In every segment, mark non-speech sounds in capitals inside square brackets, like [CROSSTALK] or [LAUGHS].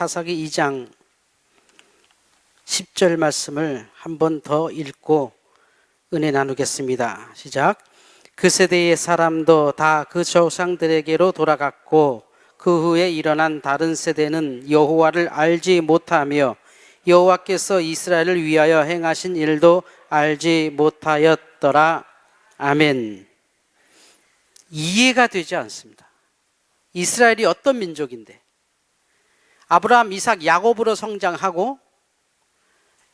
사사기 2장 10절 말씀을 한 번 더 읽고 은혜 나누겠습니다. 시작. 그 세대의 사람도 다 그 조상들에게로 돌아갔고 그 후에 일어난 다른 세대는 여호와를 알지 못하며 여호와께서 이스라엘을 위하여 행하신 일도 알지 못하였더라. 아멘. 이해가 되지 않습니다. 이스라엘이 어떤 민족인데 아브라함, 이삭, 야곱으로 성장하고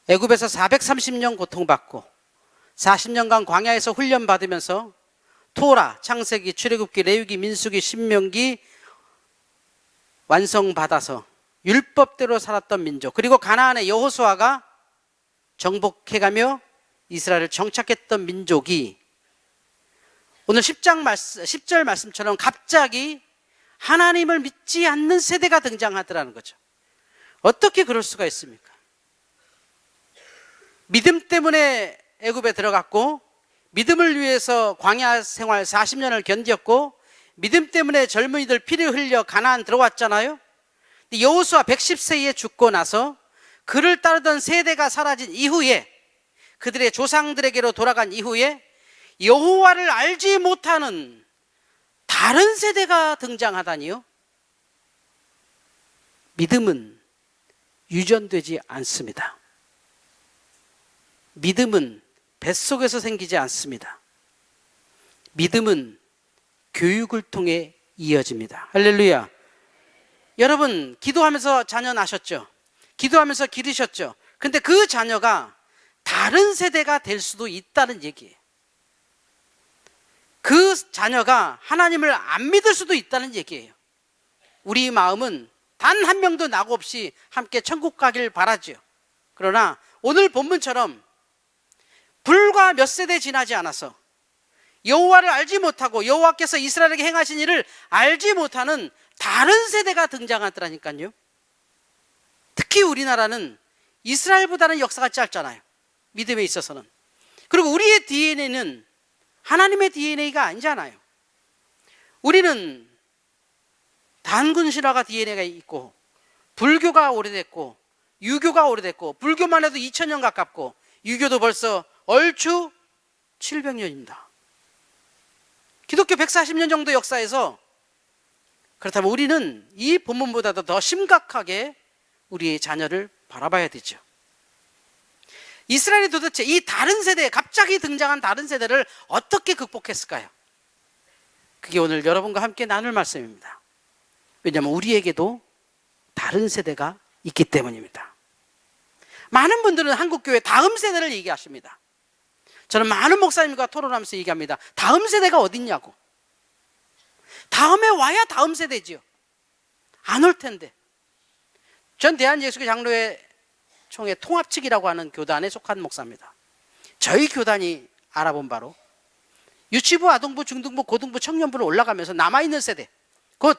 애굽에서 430년 고통받고 40년간 광야에서 훈련 받으면서 토라, 창세기, 출애굽기, 레위기, 민수기, 신명기 완성받아서 율법대로 살았던 민족. 그리고 가나안의 여호수아가 정복해가며 이스라엘을 정착했던 민족이 오늘 10장 말씀, 10절 말씀처럼 갑자기 하나님을 믿지 않는 세대가 등장하더라는 거죠. 어떻게 그럴 수가 있습니까? 믿음 때문에 애굽에 들어갔고 믿음을 위해서 광야 생활 40년을 견뎠고 믿음 때문에 젊은이들 피를 흘려 가나안 들어왔잖아요. 여호수아 110세에 죽고 나서 그를 따르던 세대가 사라진 이후에 그들의 조상들에게로 돌아간 이후에 여호와를 알지 못하는 다른 세대가 등장하다니요. 믿음은 유전되지 않습니다. 믿음은 뱃속에서 생기지 않습니다. 믿음은 교육을 통해 이어집니다. 할렐루야. 여러분, 기도하면서 자녀 낳으셨죠? 기도하면서 기르셨죠? 근데 그 자녀가 다른 세대가 될 수도 있다는 얘기예요. 그 자녀가 하나님을 안 믿을 수도 있다는 얘기예요. 우리 마음은 단 한 명도 낙 없이 함께 천국 가길 바라죠. 그러나 오늘 본문처럼 불과 몇 세대 지나지 않아서 여호와를 알지 못하고 여호와께서 이스라엘에게 행하신 일을 알지 못하는 다른 세대가 등장하더라니까요. 특히 우리나라는 이스라엘보다는 역사가 짧잖아요. 믿음에 있어서는. 그리고 우리의 DNA는 하나님의 DNA가 아니잖아요. 우리는 단군 신화가 DNA가 있고 불교가 오래됐고 유교가 오래됐고 불교만 해도 2000년 가깝고 유교도 벌써 얼추 700년입니다. 기독교 140년 정도 역사에서 그렇다면 우리는 이 본문보다도 더 심각하게 우리의 자녀를 바라봐야 되죠. 이스라엘이 도대체 이 다른 세대, 갑자기 등장한 다른 세대를 어떻게 극복했을까요? 그게 오늘 여러분과 함께 나눌 말씀입니다. 왜냐하면 우리에게도 다른 세대가 있기 때문입니다. 많은 분들은 한국교회 다음 세대를 얘기하십니다. 저는 많은 목사님과 토론하면서 얘기합니다. 다음 세대가 어딨냐고. 다음에 와야 다음 세대지요. 안 올 텐데. 전 대한예수교 장로회 총회 통합 측이라고 하는 교단에 속한 목사입니다. 저희 교단이 알아본 바로 유치부, 아동부, 중등부, 고등부, 청년부를 올라가면서 남아있는 세대, 곧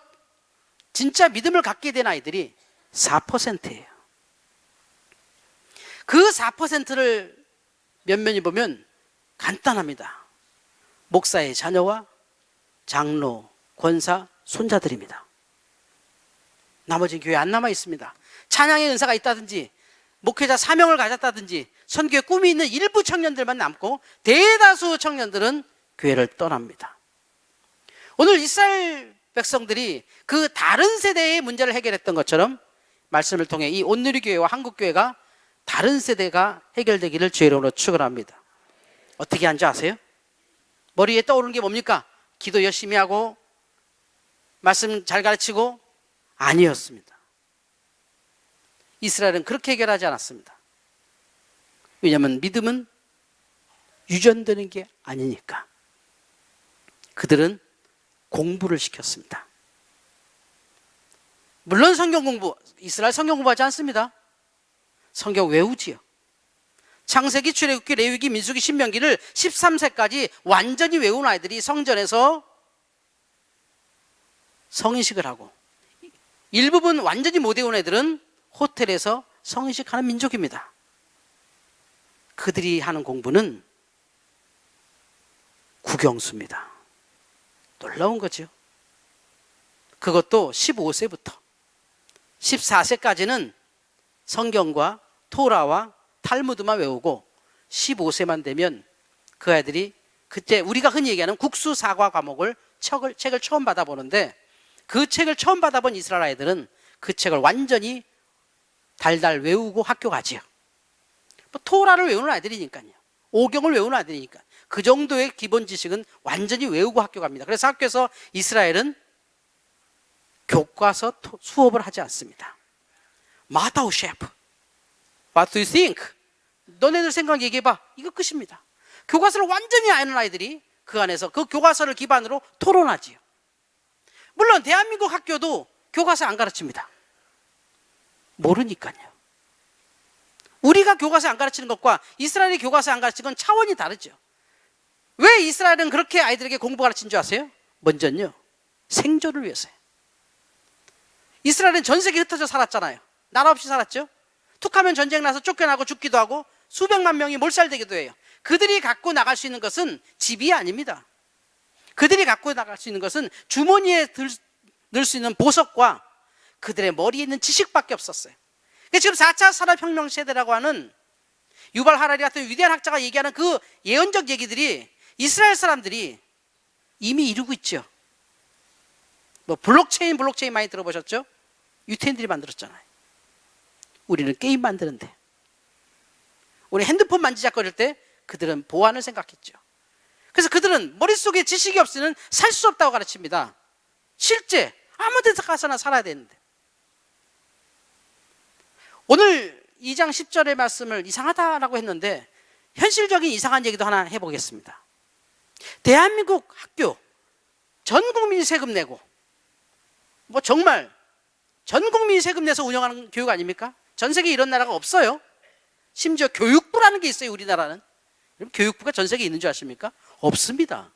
진짜 믿음을 갖게 된 아이들이 4%예요. 그 4%를 면면히 보면 간단합니다. 목사의 자녀와 장로, 권사, 손자들입니다. 나머지 교회 안 남아 있습니다. 찬양의 은사가 있다든지 목회자 사명을 가졌다든지 선교에 꿈이 있는 일부 청년들만 남고 대다수 청년들은 교회를 떠납니다. 오늘 이스라엘 백성들이 그 다른 세대의 문제를 해결했던 것처럼 말씀을 통해 이 온누리 교회와 한국 교회가 다른 세대가 해결되기를 주의로 축원합니다. 어떻게 한지 아세요? 머리에 떠오르는 게 뭡니까? 기도 열심히 하고 말씀 잘 가르치고 아니었습니다. 이스라엘은 그렇게 해결하지 않았습니다. 왜냐하면 믿음은 유전되는 게 아니니까. 그들은 공부를 시켰습니다. 물론 성경 공부, 이스라엘 성경 공부하지 않습니다. 성경 외우지요. 창세기, 출애굽기, 레위기, 민수기, 신명기를 13세까지 완전히 외운 아이들이 성전에서 성인식을 하고 일부분 완전히 못 외운 애들은 호텔에서 성인식 하는 민족입니다. 그들이 하는 공부는 국영수입니다. 놀라운 거죠. 그것도 15세부터. 14세까지는 성경과 토라와 탈무드만 외우고 15세만 되면 그 아이들이 그때 우리가 흔히 얘기하는 국수 사과 과목을 책을, 책을 처음 받아보는데 그 책을 처음 받아본 이스라엘 아이들은 그 책을 완전히 달달 외우고 학교 가지요. 뭐 토라를 외우는 아이들이니까요. 오경을 외우는 아이들이니까. 그 정도의 기본 지식은 완전히 외우고 학교 갑니다. 그래서 학교에서 이스라엘은 교과서 토- 수업을 하지 않습니다. 마타우 셰프. What do you think? 너네들 생각 얘기해봐. 이거 끝입니다. 교과서를 완전히 아는 아이들이 그 안에서 그 교과서를 기반으로 토론하지요. 물론 대한민국 학교도 교과서 안 가르칩니다. 모르니까요. 우리가 교과서 안 가르치는 것과 이스라엘이 교과서 안 가르치는 건 차원이 다르죠. 왜 이스라엘은 그렇게 아이들에게 공부 가르친 줄 아세요? 먼저는요. 생존을 위해서요. 이스라엘은 전 세계 흩어져 살았잖아요. 나라 없이 살았죠. 툭하면 전쟁 나서 쫓겨나고 죽기도 하고 수백만 명이 몰살되기도 해요. 그들이 갖고 나갈 수 있는 것은 집이 아닙니다. 그들이 갖고 나갈 수 있는 것은 주머니에 들, 넣을 수 있는 보석과 그들의 머리에 있는 지식밖에 없었어요. 그러니까 지금 4차 산업혁명 세대라고 하는 유발 하라리 같은 위대한 학자가 얘기하는 그 예언적 얘기들이 이스라엘 사람들이 이미 이루고 있죠. 뭐 블록체인 블록체인 많이 들어보셨죠? 유태인들이 만들었잖아요. 우리는 게임 만드는데 우리 핸드폰 만지작거릴 때 그들은 보안을 생각했죠. 그래서 그들은 머릿속에 지식이 없이는 살수 없다고 가르칩니다. 실제 아무 데서 가서나 살아야 되는데. 오늘 2장 10절의 말씀을 이상하다라고 했는데 현실적인 이상한 얘기도 하나 해보겠습니다. 대한민국 학교 전 국민이 세금 내고 뭐 정말 전 국민이 세금 내서 운영하는 교육 아닙니까? 전 세계에 이런 나라가 없어요. 심지어 교육부라는 게 있어요, 우리나라는. 교육부가 전 세계에 있는 줄 아십니까? 없습니다.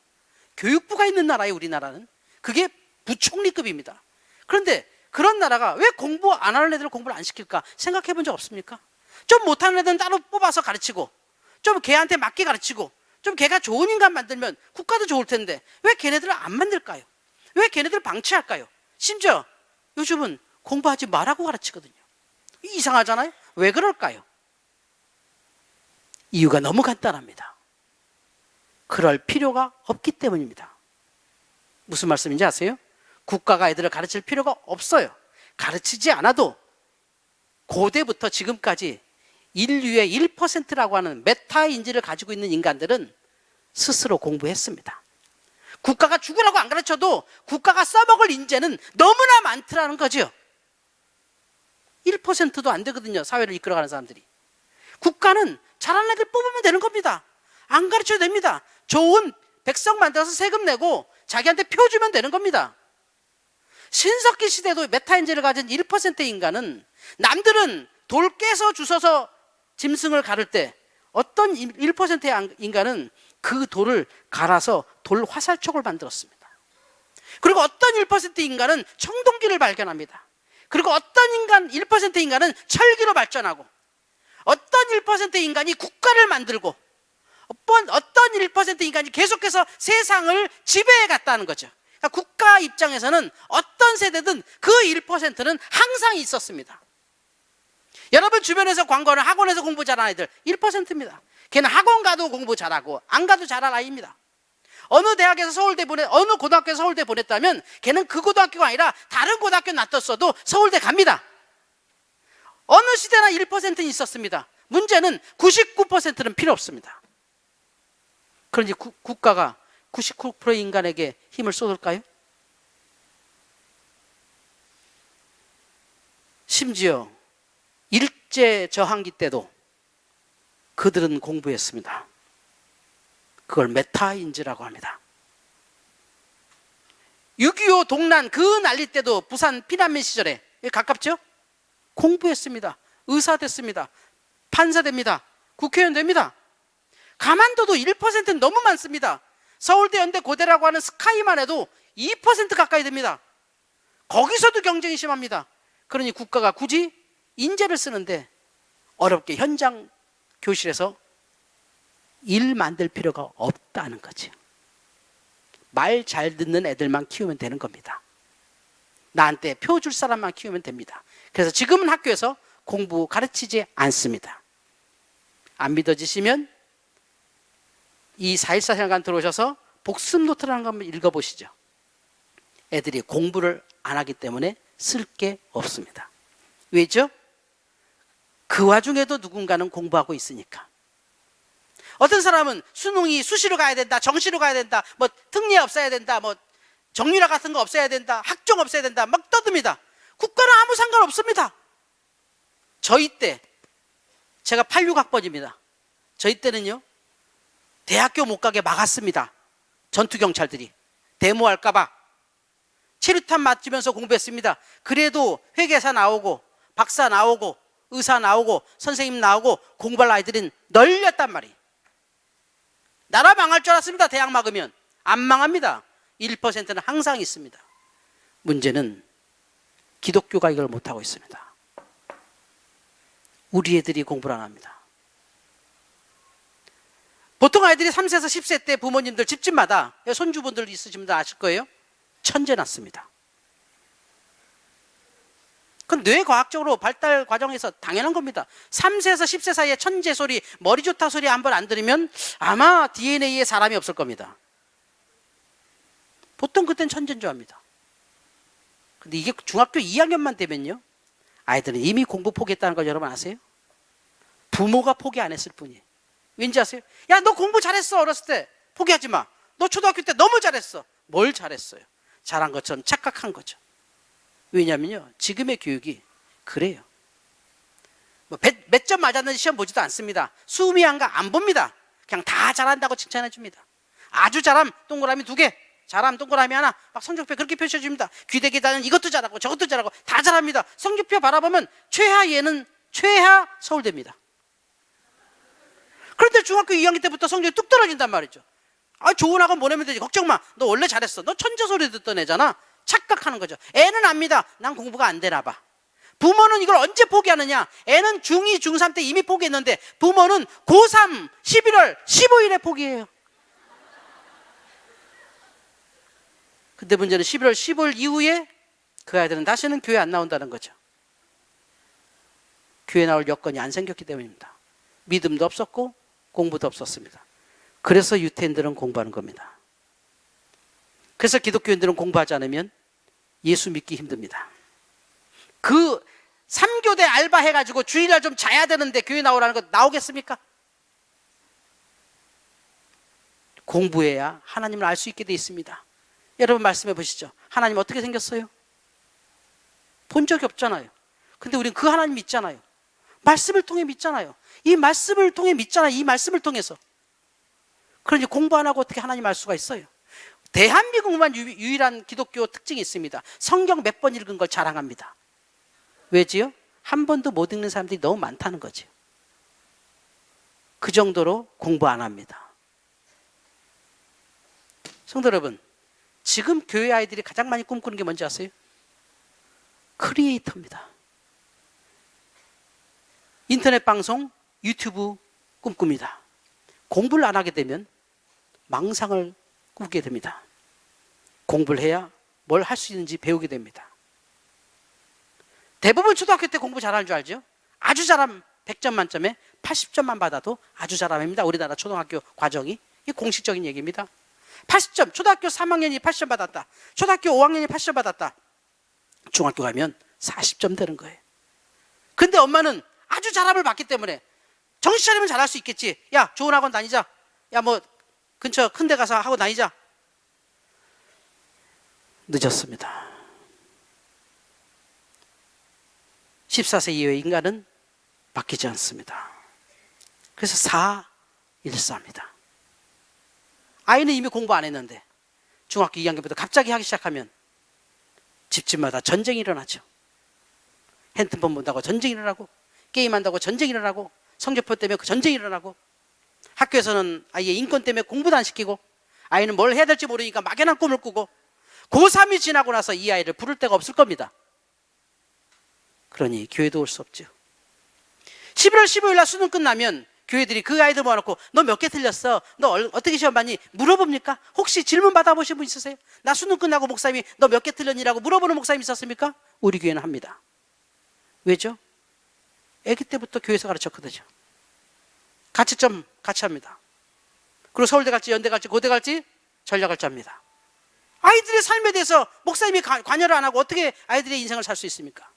교육부가 있는 나라예요, 우리나라는. 그게 부총리급입니다. 그런데 그런 나라가 왜 공부 안 하는 애들을 공부를 안 시킬까 생각해 본 적 없습니까? 좀 못하는 애들은 따로 뽑아서 가르치고 좀 걔한테 맞게 가르치고 좀 걔가 좋은 인간 만들면 국가도 좋을 텐데 왜 걔네들을 안 만들까요? 왜 걔네들을 방치할까요? 심지어 요즘은 공부하지 말라고 가르치거든요. 이상하잖아요? 왜 그럴까요? 이유가 너무 간단합니다. 그럴 필요가 없기 때문입니다. 무슨 말씀인지 아세요? 국가가 애들을 가르칠 필요가 없어요. 가르치지 않아도 고대부터 지금까지 인류의 1%라고 하는 메타 인지를 가지고 있는 인간들은 스스로 공부했습니다. 국가가 죽으라고 안 가르쳐도 국가가 써먹을 인재는 너무나 많더라는 거죠. 1%도 안 되거든요. 사회를 이끌어가는 사람들이. 국가는 잘하는 애들 뽑으면 되는 겁니다. 안 가르쳐도 됩니다. 좋은 백성 만들어서 세금 내고 자기한테 표 주면 되는 겁니다. 신석기 시대도 메타인지를 가진 1%의 인간은 남들은 돌 깨서 주워서 짐승을 가를 때 어떤 1%의 인간은 그 돌을 갈아서 돌 화살촉을 만들었습니다. 그리고 어떤 1%의 인간은 청동기를 발견합니다. 그리고 어떤 인간 1%의 인간은 철기로 발전하고 어떤 1%의 인간이 국가를 만들고 어떤 어떤 1%의 인간이 계속해서 세상을 지배해 갔다는 거죠. 그러니까 국가 입장에서는 어떤 세대든 그 1%는 항상 있었습니다. 여러분 주변에서 광고는 학원에서 공부 잘하는 아이들 1%입니다. 걔는 학원 가도 공부 잘하고 안 가도 잘할 아이입니다. 어느 대학에서 서울대 보내 어느 고등학교에서 서울대 보냈다면 걔는 그 고등학교가 아니라 다른 고등학교 놔뒀어도 서울대 갑니다. 어느 시대나 1%는 있었습니다. 문제는 99%는 필요 없습니다. 그런지 구, 국가가 99%의 인간에게 힘을 쏟을까요? 심지어 일제 저항기 때도 그들은 공부했습니다. 그걸 메타인지라고 합니다. 6.25 동란 그 난리 때도 부산 피난민 시절에 가깝죠? 공부했습니다. 의사 됐습니다. 판사 됩니다. 국회의원 됩니다. 가만둬도 1%는 너무 많습니다. 서울대 연대 고대라고 하는 스카이만 해도 2% 가까이 됩니다. 거기서도 경쟁이 심합니다. 그러니 국가가 굳이 인재를 쓰는데 어렵게 현장 교실에서 일 만들 필요가 없다는 거죠. 말 잘 듣는 애들만 키우면 되는 겁니다. 나한테 표 줄 사람만 키우면 됩니다. 그래서 지금은 학교에서 공부 가르치지 않습니다. 안 믿어지시면 이 4.14 생활관 들어오셔서 복습 노트라는 거 한번 읽어보시죠. 애들이 공부를 안 하기 때문에 쓸 게 없습니다. 왜죠? 그 와중에도 누군가는 공부하고 있으니까. 어떤 사람은 수능이 수시로 가야 된다, 정시로 가야 된다, 뭐 특례 없어야 된다, 뭐 정유라 같은 거 없어야 된다, 학종 없어야 된다, 막 떠듭니다. 국가는 아무 상관 없습니다. 저희 때, 제가 86학번입니다. 저희 때는요, 대학교 못 가게 막았습니다. 전투 경찰들이. 데모할까봐. 체류탄 맞으면서 공부했습니다. 그래도 회계사 나오고, 박사 나오고, 의사 나오고, 선생님 나오고, 공부할 아이들은 널렸단 말이에요. 나라 망할 줄 알았습니다. 대학 막으면. 안 망합니다. 1%는 항상 있습니다. 문제는 기독교가 이걸 못하고 있습니다. 우리 애들이 공부를 안 합니다. 보통 아이들이 3세에서 10세 때 부모님들 집집마다 손주분들 있으신 분들 아실 거예요. 천재 낳습니다. 그건 뇌과학적으로 발달 과정에서 당연한 겁니다. 3세에서 10세 사이에 천재 소리, 머리 좋다 소리 한 번 안 들으면 아마 DNA에 사람이 없을 겁니다. 보통 그땐 천재인 줄 압니다. 근데 이게 중학교 2학년만 되면요. 아이들은 이미 공부 포기했다는 걸 여러분 아세요? 부모가 포기 안 했을 뿐이에요. 왠지 아세요? 야, 너 공부 잘했어, 어렸을 때. 포기하지 마. 너 초등학교 때 너무 잘했어. 뭘 잘했어요? 잘한 것처럼 착각한 거죠. 왜냐면요. 지금의 교육이 그래요. 뭐 몇점 맞았는지 시험 보지도 않습니다. 수미한 거안 봅니다. 그냥 다 잘한다고 칭찬해 줍니다. 아주 잘함 동그라미 두 개, 잘함 동그라미 하나, 막 성적표 그렇게 표시해 줍니다. 귀대계단은 이것도 잘하고 저것도 잘하고 다 잘합니다. 성적표 바라보면 최하 얘는 최하 서울대입니다. 그런데 중학교 2학년 때부터 성적이 뚝 떨어진단 말이죠. 아, 좋은 학원 보내면 되지. 걱정 마. 너 원래 잘했어. 너 천재 소리 듣던 애잖아. 착각하는 거죠. 애는 압니다. 난 공부가 안 되나 봐. 부모는 이걸 언제 포기하느냐? 애는 중2, 중3 때 이미 포기했는데 부모는 고3 11월 15일에 포기해요. 근데 문제는 11월 15일 이후에 그 아이들은 다시는 교회 안 나온다는 거죠. 교회 나올 여건이 안 생겼기 때문입니다. 믿음도 없었고 공부도 없었습니다. 그래서 유태인들은 공부하는 겁니다. 그래서 기독교인들은 공부하지 않으면 예수 믿기 힘듭니다. 그 3교대 알바 해가지고 주일날 좀 자야 되는데 교회 나오라는 거 나오겠습니까? 공부해야 하나님을 알 수 있게 돼 있습니다. 여러분 말씀해 보시죠. 하나님 어떻게 생겼어요? 본 적이 없잖아요. 근데 우리는 그 하나님 믿잖아요. 말씀을 통해 믿잖아요. 이 말씀을 통해 믿잖아요. 이 말씀을 통해서. 그러니 공부 안 하고 어떻게 하나님 알 수가 있어요? 대한민국만 유, 유일한 기독교 특징이 있습니다. 성경 몇 번 읽은 걸 자랑합니다. 왜지요? 한 번도 못 읽는 사람들이 너무 많다는 거죠. 그 정도로 공부 안 합니다. 성도 여러분, 지금 교회 아이들이 가장 많이 꿈꾸는 게 뭔지 아세요? 크리에이터입니다. 인터넷 방송, 유튜브 꿈꿉니다. 공부를 안 하게 되면 망상을 꾸게 됩니다. 공부를 해야 뭘 할 수 있는지 배우게 됩니다. 대부분 초등학교 때 공부 잘하는 줄 알죠? 아주 잘하면 100점 만점에 80점만 받아도 아주 잘함입니다. 우리나라 초등학교 과정이. 이 공식적인 얘기입니다. 80점, 초등학교 3학년이 80점 받았다. 초등학교 5학년이 80점 받았다. 중학교 가면 40점 되는 거예요. 근데 엄마는 아주 잘함을 받기 때문에 정신 차리면 잘할 수 있겠지. 야, 좋은 학원 다니자. 야, 뭐, 근처 큰 데 가서 하고 다니자. 늦었습니다. 14세 이후의 인간은 바뀌지 않습니다. 그래서 4, 1, 4입니다. 아이는 이미 공부 안 했는데 중학교 2학년부터 갑자기 하기 시작하면 집집마다 전쟁이 일어나죠. 핸드폰 본다고 전쟁이 일어나고 게임한다고 전쟁이 일어나고 성적표 때문에 그 전쟁이 일어나고 학교에서는 아이의 인권 때문에 공부도 안 시키고 아이는 뭘 해야 될지 모르니까 막연한 꿈을 꾸고 고3이 지나고 나서 이 아이를 부를 데가 없을 겁니다. 그러니 교회도 올 수 없죠. 11월 15일 날 수능 끝나면 교회들이 그 아이들 모아놓고 너 몇 개 틀렸어? 너 얼- 어떻게 시험 봤니? 물어봅니까? 혹시 질문 받아보신 분 있으세요? 나 수능 끝나고 목사님이 너 몇 개 틀렸니라고 물어보는 목사님 있었습니까? 우리 교회는 합니다. 왜죠? 아기 때부터 교회에서 가르쳤거든요. 같이 좀 같이 합니다. 그리고 서울대 갈지 연대 갈지 고대 갈지 전략 갈지 합니다. 아이들의 삶에 대해서 목사님이 가- 관여를 안 하고 어떻게 아이들의 인생을 살 수 있습니까?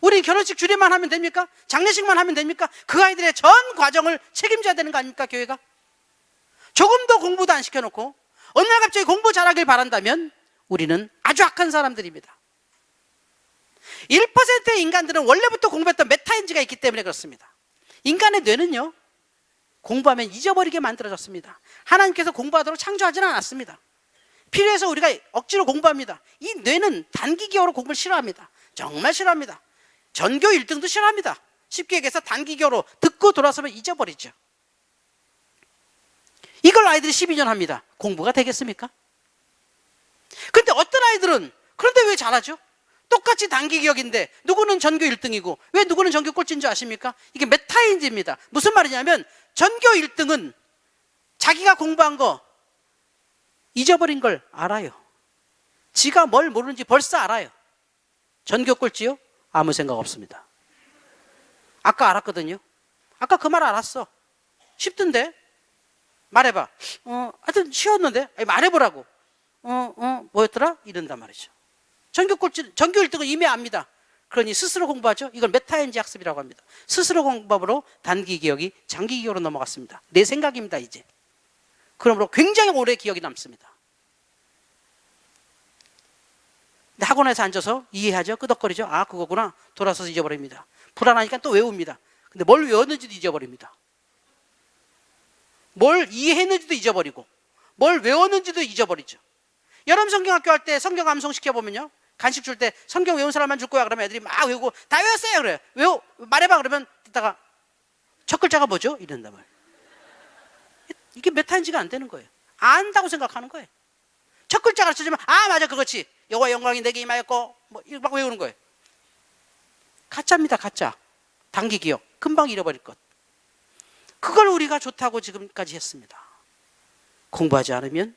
우리 결혼식 주례만 하면 됩니까? 장례식만 하면 됩니까? 그 아이들의 전 과정을 책임져야 되는 거 아닙니까? 교회가? 조금 더 공부도 안 시켜놓고 어느 날 갑자기 공부 잘하길 바란다면 우리는 아주 악한 사람들입니다. 1%의 인간들은 원래부터 공부했던 메타인지가 있기 때문에 그렇습니다. 인간의 뇌는요, 공부하면 잊어버리게 만들어졌습니다. 하나님께서 공부하도록 창조하지는 않았습니다. 필요해서 우리가 억지로 공부합니다. 이 뇌는 단기 기억으로 공부를 싫어합니다. 정말 싫어합니다. 전교 1등도 싫어합니다. 쉽게 얘기해서 단기 기억으로 듣고 돌아서면 잊어버리죠. 이걸 아이들이 12년 합니다. 공부가 되겠습니까? 근데 어떤 아이들은 그런데 왜 잘하죠? 똑같이 단기 기억인데 누구는 전교 1등이고 왜 누구는 전교 꼴찌인 줄 아십니까? 이게 메타인지입니다. 무슨 말이냐면 전교 1등은 자기가 공부한 거 잊어버린 걸 알아요. 지가 뭘 모르는지 벌써 알아요. 전교 꼴찌요? 아무 생각 없습니다. 아까 알았거든요. 아까 그 말 알았어. 쉽던데? 말해봐. 어, 하여튼 쉬웠는데? 말해보라고. 어, 어, 뭐였더라? 이런단 말이죠. 전교 꼴찌, 전교 1등은 이미 압니다. 그러니 스스로 공부하죠. 이걸 메타엔지 학습이라고 합니다. 스스로 공부법으로 단기 기억이 장기 기억으로 넘어갔습니다. 내 생각입니다, 이제. 그러므로 굉장히 오래 기억이 남습니다. 근데 학원에서 앉아서 이해하죠? 끄덕거리죠? 아, 그거구나. 돌아서서 잊어버립니다. 불안하니까 또 외웁니다. 근데 뭘 외웠는지도 잊어버립니다. 뭘 이해했는지도 잊어버리고, 뭘 외웠는지도 잊어버리죠. 여러분 성경학교 할 때 성경 암송 시켜보면요. 간식 줄 때 성경 외운 사람만 줄 거야. 그러면 애들이 막 외우고 다 외웠어요. 그래요. 외워, 말해봐. 그러면 듣다가 첫 글자가 뭐죠? 이런단 말이에요. 이게 메타인지가 안 되는 거예요. 안다고 생각하는 거예요. 첫 글자 가르쳐주면 아 맞아 그거지. 여호와 영광이 내게 임하였고 뭐 이렇게 막 외우는 거예요. 가짜입니다. 가짜. 단기 기억. 금방 잃어버릴 것. 그걸 우리가 좋다고 지금까지 했습니다. 공부하지 않으면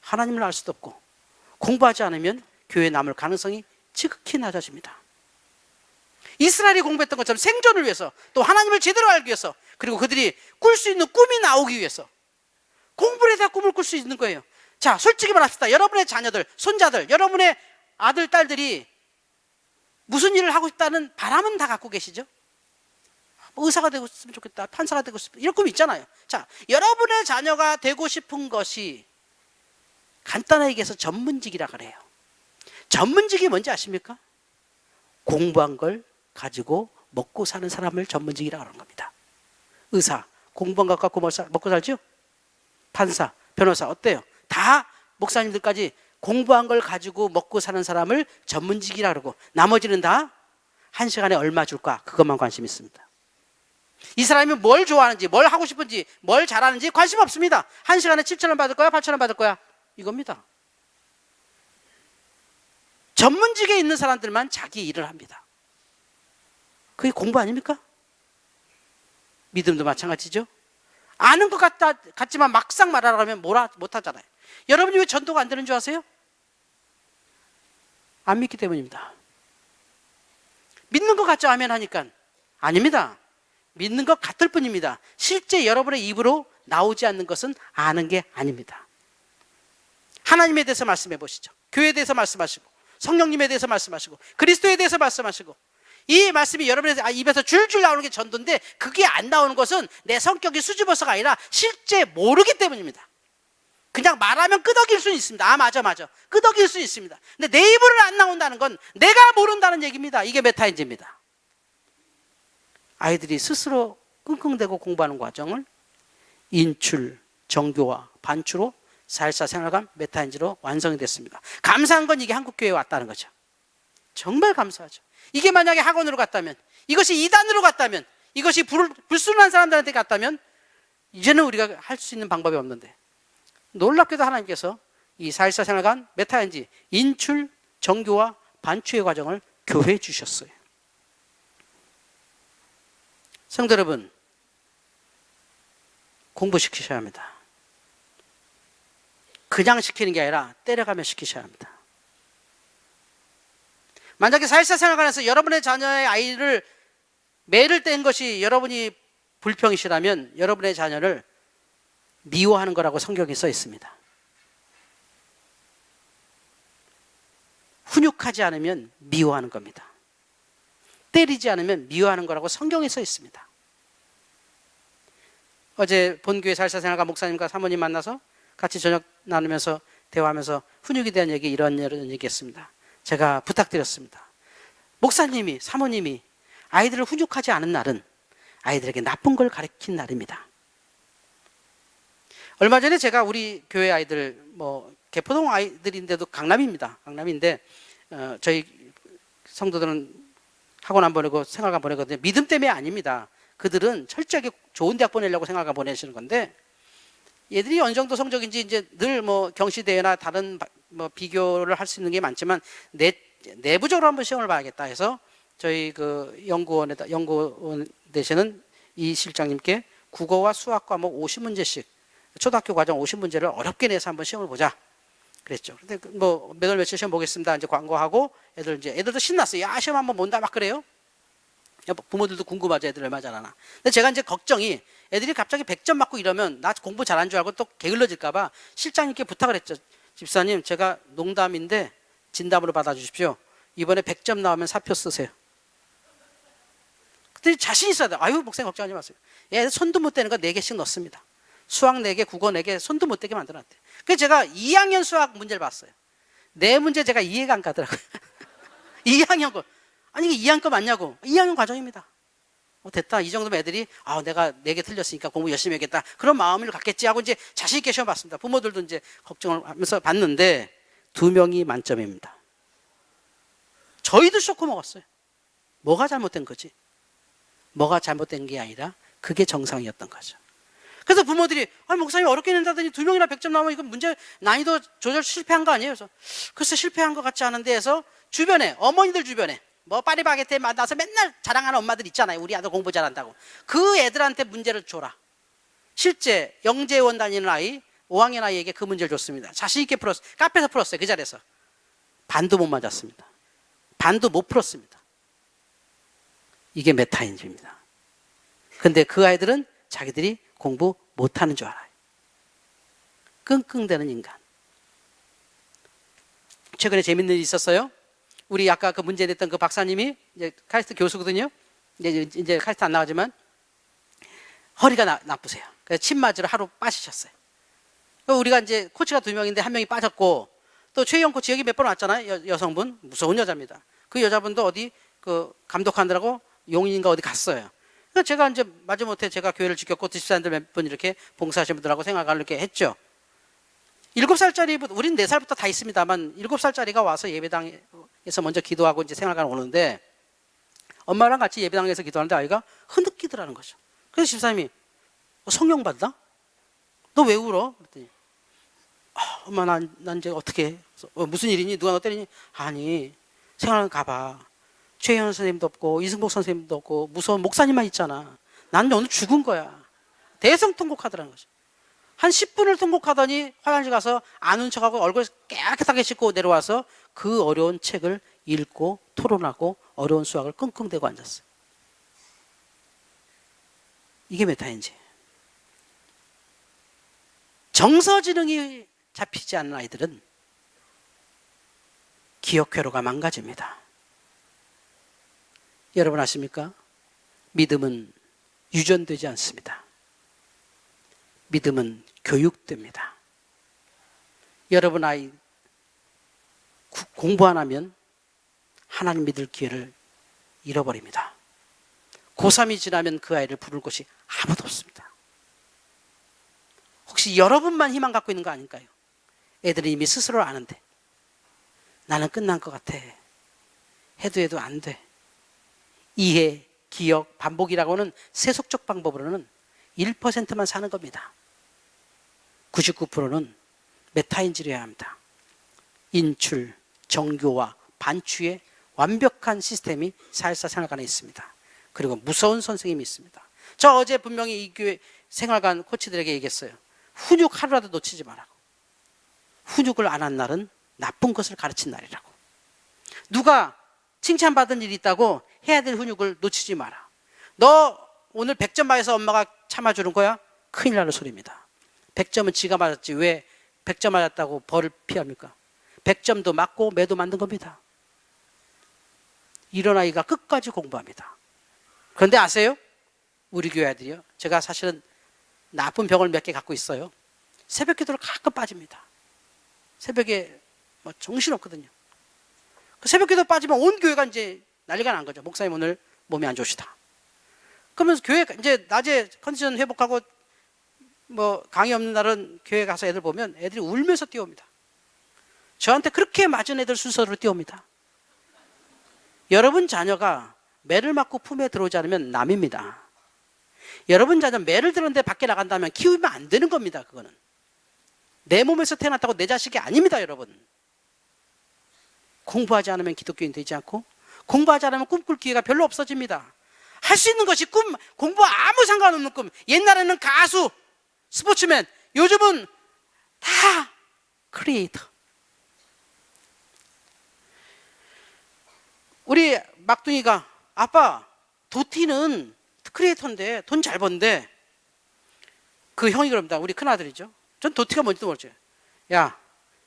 하나님을 알 수도 없고 공부하지 않으면 교회에 남을 가능성이 지극히 낮아집니다. 이스라엘이 공부했던 것처럼 생존을 위해서 또 하나님을 제대로 알기 위해서 그리고 그들이 꿀 수 있는 꿈이 나오기 위해서 공부를 해야 꿈을 꿀 수 있는 거예요. 자, 솔직히 말합시다. 여러분의 자녀들, 손자들, 여러분의 아들, 딸들이 무슨 일을 하고 싶다는 바람은 다 갖고 계시죠? 뭐 의사가 되고 싶으면 좋겠다. 판사가 되고 싶다. 이런 꿈이 있잖아요. 자, 여러분의 자녀가 되고 싶은 것이 간단하게 얘기해서 전문직이라 그래요. 전문직이 뭔지 아십니까? 공부한 걸 가지고 먹고 사는 사람을 전문직이라 그러는 겁니다. 의사, 공부한 것 갖고 먹- 먹고 살죠? 판사, 변호사, 어때요? 다 목사님들까지 공부한 걸 가지고 먹고 사는 사람을 전문직이라 그러고 나머지는 다 한 시간에 얼마 줄까? 그것만 관심 있습니다. 이 사람이 뭘 좋아하는지, 뭘 하고 싶은지, 뭘 잘하는지 관심 없습니다. 한 시간에 7천 원 받을 거야, 8천 원 받을 거야. 이겁니다. 전문직에 있는 사람들만 자기 일을 합니다. 그게 공부 아닙니까? 믿음도 마찬가지죠. 아는 것 같다, 같지만 막상 말하라 하면 뭐라 못하잖아요. 여러분이 왜 전도가 안 되는 줄 아세요? 안 믿기 때문입니다. 믿는 것 같죠? 아멘 하니까. 아닙니다. 믿는 것 같을 뿐입니다. 실제 여러분의 입으로 나오지 않는 것은 아는 게 아닙니다. 하나님에 대해서 말씀해 보시죠. 교회에 대해서 말씀하시고, 성령님에 대해서 말씀하시고, 그리스도에 대해서 말씀하시고, 이 말씀이 여러분의 입에서 줄줄 나오는 게 전도인데, 그게 안 나오는 것은 내 성격이 수줍어서가 아니라 실제 모르기 때문입니다. 그냥 말하면 끄덕일 수 있습니다. 아, 맞아, 맞아. 끄덕일 수 있습니다. 근데 내 입으로 안 나온다는 건 내가 모른다는 얘기입니다. 이게 메타인지입니다. 아이들이 스스로 끙끙대고 공부하는 과정을 인출, 정교화, 반추로 살사 생활감 메타인지로 완성이 됐습니다. 감사한 건 이게 한국교회에 왔다는 거죠. 정말 감사하죠. 이게 만약에 학원으로 갔다면, 이것이 이단으로 갔다면, 이것이 불, 불순한 사람들한테 갔다면, 이제는 우리가 할 수 있는 방법이 없는데, 놀랍게도 하나님께서 이 사일사 생활관 메타인지 인출, 정교화, 반추의 과정을 교회에 주셨어요. 성도 여러분, 공부시키셔야 합니다. 그냥 시키는 게 아니라 때려가며 시키셔야 합니다. 만약에 사회사 생활관에서 여러분의 자녀의 아이를 매를 뗀 것이 여러분이 불평이시라면 여러분의 자녀를 미워하는 거라고 성경에 써 있습니다. 훈육하지 않으면 미워하는 겁니다. 때리지 않으면 미워하는 거라고 성경에 써 있습니다. 어제 본교회 살사생활가 목사님과 사모님 만나서 같이 저녁 나누면서 대화하면서 훈육에 대한 얘기 이런 이런 얘기했습니다. 제가 부탁드렸습니다. 목사님이 사모님이 아이들을 훈육하지 않은 날은 아이들에게 나쁜 걸 가르친 날입니다. 얼마 전에 제가 우리 교회 아이들 뭐 개포동 아이들인데도 강남입니다. 강남인데 어, 저희 성도들은 학원 안 보내고 생활관 보내거든요. 믿음 때문에 아닙니다. 그들은 철저하게 좋은 대학 보내려고 생활관 보내시는 건데 얘들이 어느 정도 성적인지 이제 늘 뭐 경시대회나 다른 바- 뭐 비교를 할 수 있는 게 많지만 내, 내부적으로 한번 시험을 봐야겠다 해서 저희 그 연구원에다 연구원 되시는 이 실장님께 국어와 수학 과목 50문제씩 초등학교 과정 50문제를 어렵게 내서 한번 시험을 보자. 그랬죠. 근데 그뭐몇월 며칠 시험 보겠습니다. 이제 광고하고 애들 이제 애들도 신났어요. 야 시험 한번 본다 막 그래요. 야, 부모들도 궁금하죠. 애들 얼마 잘하나. 근데 제가 이제 걱정이 애들이 갑자기 100점 맞고 이러면 나 공부 잘한 줄 알고 또 게을러질까봐 실장님께 부탁을 했죠. 집사님, 제가 농담인데 진담으로 받아주십시오. 이번에 100점 나오면 사표 쓰세요. 그때 자신 있어야 돼. 아유, 목사님 걱정하지 마세요. 얘 손도 못 대는 거 4개씩 넣습니다. 수학 4개, 국어 4개, 손도 못 대게 만들어놨대. 그래서 제가 2학년 수학 문제를 봤어요. 네 문제 제가 이해가 안 가더라고요. [LAUGHS] 2학년 거. 아니, 이게 2학년 거 맞냐고. 2학년 과정입니다. 어, 됐다. 이 정도면 애들이, 아, 내가 4개 틀렸으니까 공부 열심히 해야겠다. 그런 마음을 갖겠지 하고 이제 자신 있게 시험 봤습니다. 부모들도 이제 걱정을 하면서 봤는데, 두 명이 만점입니다. 저희도 쇼크 먹었어요. 뭐가 잘못된 거지? 뭐가 잘못된 게 아니라, 그게 정상이었던 거죠. 그래서 부모들이, 아, 목사님 어렵게 낸다더니 두 명이나 100점 나오면 이건 문제 난이도 조절 실패한 거 아니에요? 그래서, 글쎄 실패한 것 같지 않은데 해서 주변에, 어머니들 주변에, 뭐 파리바게트에 만나서 맨날 자랑하는 엄마들 있잖아요. 우리 아들 공부 잘한다고. 그 애들한테 문제를 줘라. 실제 영재원 다니는 아이 5학년 아이에게 그 문제를 줬습니다. 자신 있게 풀었어요. 카페에서 풀었어요. 그 자리에서. 반도 못 맞았습니다. 반도 못 풀었습니다. 이게 메타인지입니다. 근데 그 아이들은 자기들이 공부 못하는 줄 알아요. 끙끙대는 인간. 최근에 재밌는 일이 있었어요. 우리 아까 그 문제 냈던 그 박사님이 이제 카이스트 교수거든요. 이제 이제 카이스트 안 나가지만 허리가 나, 나쁘세요. 그래서 침 맞으러 하루 빠지셨어요. 우리가 이제 코치가 두 명인데 한 명이 빠졌고 또 최영 코치 여기 몇 번 왔잖아요. 여, 성분 무서운 여자입니다. 그 여자분도 어디 그 감독하느라고 용인인가 어디 갔어요. 제가 이제 마지못해 제가 교회를 지켰고 집사님들 몇 분 이렇게 봉사하신 분들하고 생각을 이렇게 했죠. 일곱 살짜리 우린 네 살부터 다 있습니다만 일곱 살짜리가 와서 예배당 에서 먼저 기도하고 이제 생활관 오는데 엄마랑 같이 예배당에서 기도하는데 아이가 흐느끼더라는 거죠. 그래서 집사님이 어, 성령 받나? 너 왜 울어? 그랬더니 아, 엄마 난, 난 이제 어떻게 해? 그래서, 어, 무슨 일이니? 누가 너 때리니? 아니 생활관 가봐. 최현 선생님도 없고 이승복 선생님도 없고 무서운 목사님만 있잖아. 난 오늘 죽은 거야. 대성 통곡하더라는 거죠. 한 10분을 통곡하더니 화장실 가서 아는 척하고 얼굴 깨끗하게 씻고 내려와서 그 어려운 책을 읽고 토론하고 어려운 수학을 끙끙대고 앉았어요. 이게 메타인지. 정서지능이 잡히지 않는 아이들은 기억 회로가 망가집니다. 여러분 아십니까? 믿음은 유전되지 않습니다. 믿음은 교육됩니다. 여러분 아이 구- 공부 안 하면 하나님 믿을 기회를 잃어버립니다. 고3이 지나면 그 아이를 부를 곳이 아무도 없습니다. 혹시 여러분만 희망 갖고 있는 거 아닐까요? 애들은 이미 스스로 아는데 나는 끝난 것 같아. 해도 해도 안 돼. 이해, 기억, 반복이라고는 세속적 방법으로는 1%만 사는 겁니다. 99%는 메타인지를 합니다. 인출, 정교와 반추의 완벽한 시스템이 사회사 생활관에 있습니다. 그리고 무서운 선생님이 있습니다. 저 어제 분명히 이 교회 생활관 코치들에게 얘기했어요. 훈육 하루라도 놓치지 말라고. 훈육을 안 한 날은 나쁜 것을 가르친 날이라고. 누가 칭찬받은 일이 있다고 해야 될 훈육을 놓치지 마라. 너 오늘 100점 맞아서 엄마가 참아주는 거야? 큰일 나는 소리입니다. 100점은 지가 맞았지 왜 100점 맞았다고 벌을 피합니까? 100점도 맞고 매도 만든 겁니다. 이런 아이가 끝까지 공부합니다. 그런데 아세요? 우리 교회 아들이요. 제가 사실은 나쁜 병을 몇 개 갖고 있어요. 새벽 기도를 가끔 빠집니다. 새벽에 뭐 정신없거든요. 그 새벽 기도 빠지면 온 교회가 이제 난리가 난 거죠. 목사님 오늘 몸이 안 좋으시다. 그러면서 교회 이제 낮에 컨디션 회복하고 뭐 강의 없는 날은 교회 가서 애들 보면 애들이 울면서 뛰어옵니다. 저한테 그렇게 맞은 애들 순서로 뛰어옵니다. 여러분 자녀가 매를 맞고 품에 들어오지 않으면 남입니다. 여러분 자녀 매를 들었는데 밖에 나간다면 키우면 안 되는 겁니다. 그거는 내 몸에서 태어났다고 내 자식이 아닙니다, 여러분. 공부하지 않으면 기독교인 되지 않고 공부하지 않으면 꿈꿀 기회가 별로 없어집니다. 할 수 있는 것이 꿈, 공부 아무 상관없는 꿈. 옛날에는 가수, 스포츠맨, 요즘은 다 크리에이터. 우리 막둥이가 아빠 도티는 크리에이터인데 돈 잘 번데 그 형이 그럽니다. 우리 큰 아들이죠. 전 도티가 뭔지도 모르죠. 야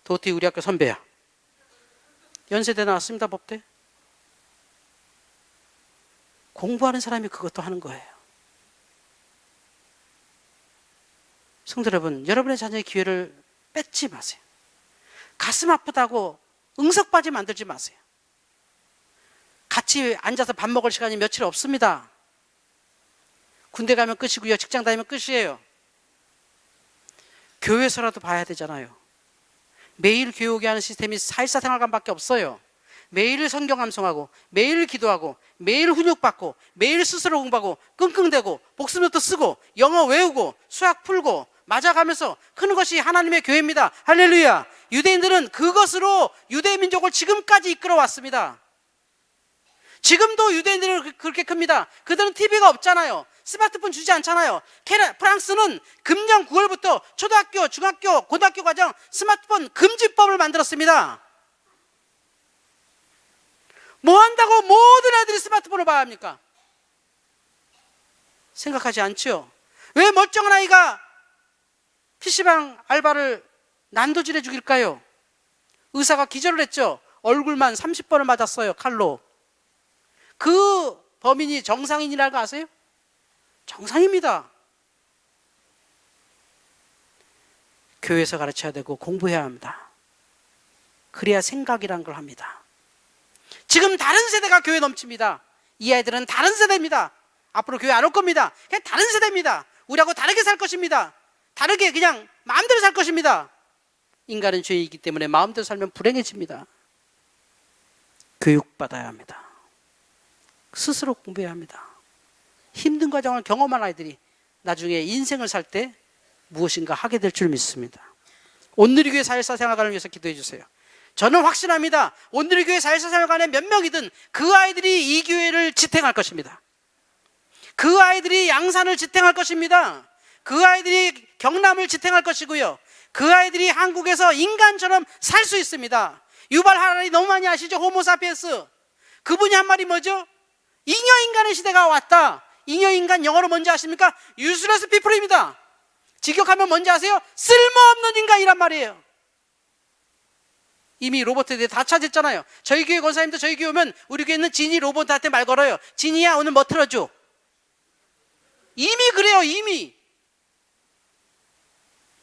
도티 우리 학교 선배야. 연세대 나왔습니다 법대. 공부하는 사람이 그것도 하는 거예요. 성도 여러분, 여러분의 자녀의 기회를 뺏지 마세요. 가슴 아프다고 응석바지 만들지 마세요. 같이 앉아서 밥 먹을 시간이 며칠 없습니다. 군대 가면 끝이고요. 직장 다니면 끝이에요. 교회에서라도 봐야 되잖아요. 매일 교육에 하는 시스템이 사일사 생활관밖에 없어요. 매일 성경 암송하고 매일 기도하고 매일 훈육받고 매일 스스로 공부하고 끙끙대고 복습노트 쓰고 영어 외우고 수학 풀고 맞아가면서 크는 것이 하나님의 교회입니다. 할렐루야. 유대인들은 그것으로 유대 민족을 지금까지 이끌어 왔습니다. 지금도 유대인들은 그- 그렇게 큽니다. 그들은 TV가 없잖아요. 스마트폰 주지 않잖아요. 캐나, 프랑스는 금년 9월부터 초등학교, 중학교, 고등학교 과정 스마트폰 금지법을 만들었습니다. 뭐 한다고 모든 애들이 스마트폰을 봐야 합니까? 생각하지 않지요. 왜 멀쩡한 아이가 PC방 알바를 난도질해 죽일까요? 의사가 기절을 했죠. 얼굴만 30번을 맞았어요. 칼로. 그 범인이 정상인이라는 거 아세요? 정상입니다. 교회에서 가르쳐야 되고 공부해야 합니다. 그래야 생각이란 걸 합니다. 지금 다른 세대가 교회 넘칩니다. 이 아이들은 다른 세대입니다. 앞으로 교회 안 올 겁니다. 그냥 다른 세대입니다. 우리하고 다르게 살 것입니다. 다르게 그냥 마음대로 살 것입니다. 인간은 죄이기 때문에 마음대로 살면 불행해집니다. 교육받아야 합니다. 스스로 공부해야 합니다. 힘든 과정을 경험한 아이들이 나중에 인생을 살 때 무엇인가 하게 될 줄 믿습니다. 온누리교회 사회사 생활관을 위해서 기도해 주세요. 저는 확신합니다. 온누리교회 사회사 생활관에 몇 명이든 그 아이들이 이 교회를 지탱할 것입니다. 그 아이들이 양산을 지탱할 것입니다. 그 아이들이 경남을 지탱할 것이고요. 그 아이들이 한국에서 인간처럼 살 수 있습니다. 유발 하라리 너무 많이 아시죠? 호모사피엔스. 그분이 한 말이 뭐죠? 잉여 인간의 시대가 왔다. 잉여 인간 영어로 뭔지 아십니까? 유스레스 피플입니다. 직역하면 뭔지 아세요? 쓸모없는 인간이란 말이에요. 이미 로봇에 대해 다 찾았잖아요. 저희 교회 권사님도 저희 교회 오면 우리 교회는 진이 로봇한테 말 걸어요. 진이야 오늘 뭐 틀어줘. 이미 그래요 이미.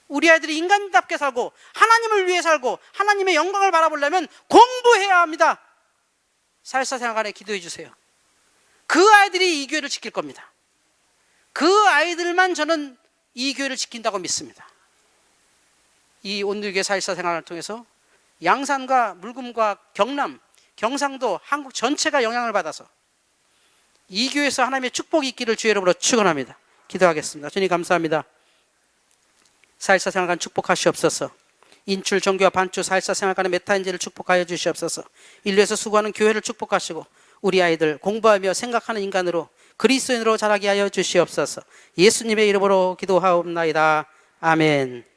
우리 아이들이 인간답게 살고 하나님을 위해 살고 하나님의 영광을 바라보려면 공부해야 합니다. 살사 생활에 기도해 주세요. 그 아이들이 이 교회를 지킬 겁니다. 그 아이들만 저는 이 교회를 지킨다고 믿습니다. 이 온누리교회 사일사 생활을 통해서 양산과 물금과 경남, 경상도, 한국 전체가 영향을 받아서 이 교회에서 하나님의 축복이 있기를 주의 이름으로 축원합니다. 기도하겠습니다. 주님 감사합니다. 사일사 생활관 축복하시옵소서. 인출 정교와 반주 사일사 생활관의 메타인지를 축복하여 주시옵소서. 인류에서 수고하는 교회를 축복하시고 우리 아이들 공부하며 생각하는 인간으로 그리스도인으로 자라게 하여 주시옵소서. 예수님의 이름으로 기도하옵나이다. 아멘.